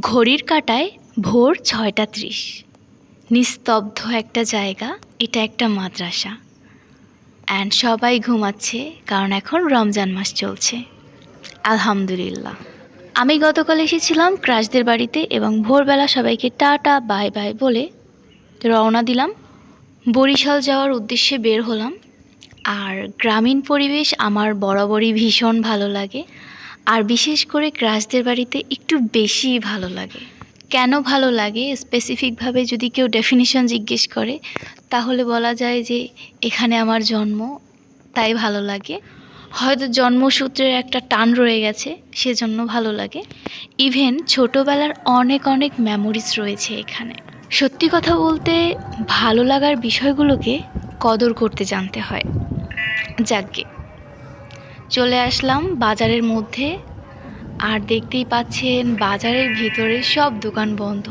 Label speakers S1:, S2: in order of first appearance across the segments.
S1: ঘড়ির কাঁটায় ভোর ছয়টা ত্রিশ। নিস্তব্ধ একটা জায়গা, এটা একটা মাদ্রাসা। অ্যান্ড সবাই ঘুমাচ্ছে, কারণ এখন রমজান মাস চলছে। আলহামদুলিল্লাহ। আমি গতকাল এসেছিলাম ক্রাশদের বাড়িতে এবং ভোরবেলা সবাইকে টাটা, বাই বাই বলে রওনা দিলাম। বরিশাল যাওয়ার উদ্দেশ্যে বের হলাম। আর গ্রামীণ পরিবেশ আমার বরাবরই ভীষণ ভালো লাগে। আর বিশেষ করে ক্রাশদের বাড়িতে একটু বেশি ভালো লাগে। কেন ভালো লাগে? স্পেসিফিকভাবে যদি কেউ ডেফিনিশন জিজ্ঞেস করে, তাহলে বলা যায় যে এখানে আমার জন্ম, তাই ভালো লাগে। হয়তো জন্মসূত্রের একটা টান রয়ে গেছে, সেজন্য ভালো লাগে। ইভেন ছোটোবেলার অনেক অনেক মেমোরিজ রয়েছে এখানে। সত্যি কথা বলতে, ভালো লাগার বিষয়গুলোকে কদর করতে জানতে হয়। যাকগে চলে আসলাম বাজারের মধ্যে। আর দেখতেই পাচ্ছেন বাজারের ভিতরে সব দোকান বন্ধ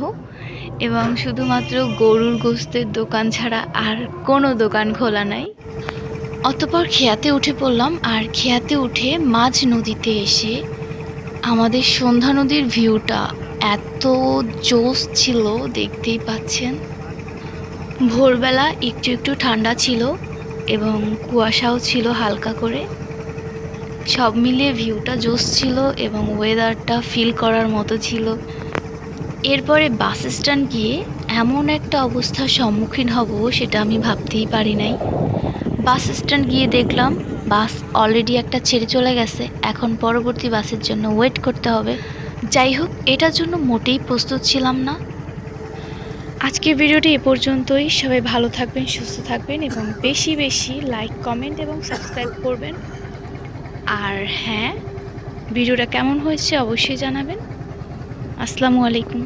S1: এবং শুধুমাত্র গরুর গোস্তের দোকান ছাড়া আর কোনো দোকান খোলা নাই। অতপর খেয়াতে উঠে পড়লাম আর খেয়াতে উঠে মাঝ নদীতে এসে আমাদের সন্ধ্যা নদীর ভিউটা এত জোস ছিল, দেখতেই পাচ্ছেন। ভোরবেলা একটু একটু ঠান্ডা ছিল এবং কুয়াশাও ছিল হালকা করে। সব মিলিয়ে ভিউটা জোস ছিল এবং ওয়েদারটা ফিল করার মতো ছিল। এরপরে বাস স্ট্যান্ড গিয়ে এমন একটা অবস্থার সম্মুখীন হব সেটা আমি ভাবতেই পারি নাই। বাস স্ট্যান্ড গিয়ে দেখলাম বাস অলরেডি একটা ছেড়ে চলে গেছে, এখন পরবর্তী বাসের জন্য ওয়েট করতে হবে। যাই হোক, এটার জন্য মোটেই প্রস্তুত ছিলাম না। আজকের ভিডিওটি এ পর্যন্তই। সবাই ভালো থাকবেন, সুস্থ থাকবেন এবং বেশি বেশি লাইক কমেন্ট এবং সাবস্ক্রাইব করবেন। আর হ্যাঁ ভিডিওটা কেমন হয়েছে অবশ্যই জানাবেন। আসসালামু আলাইকুম।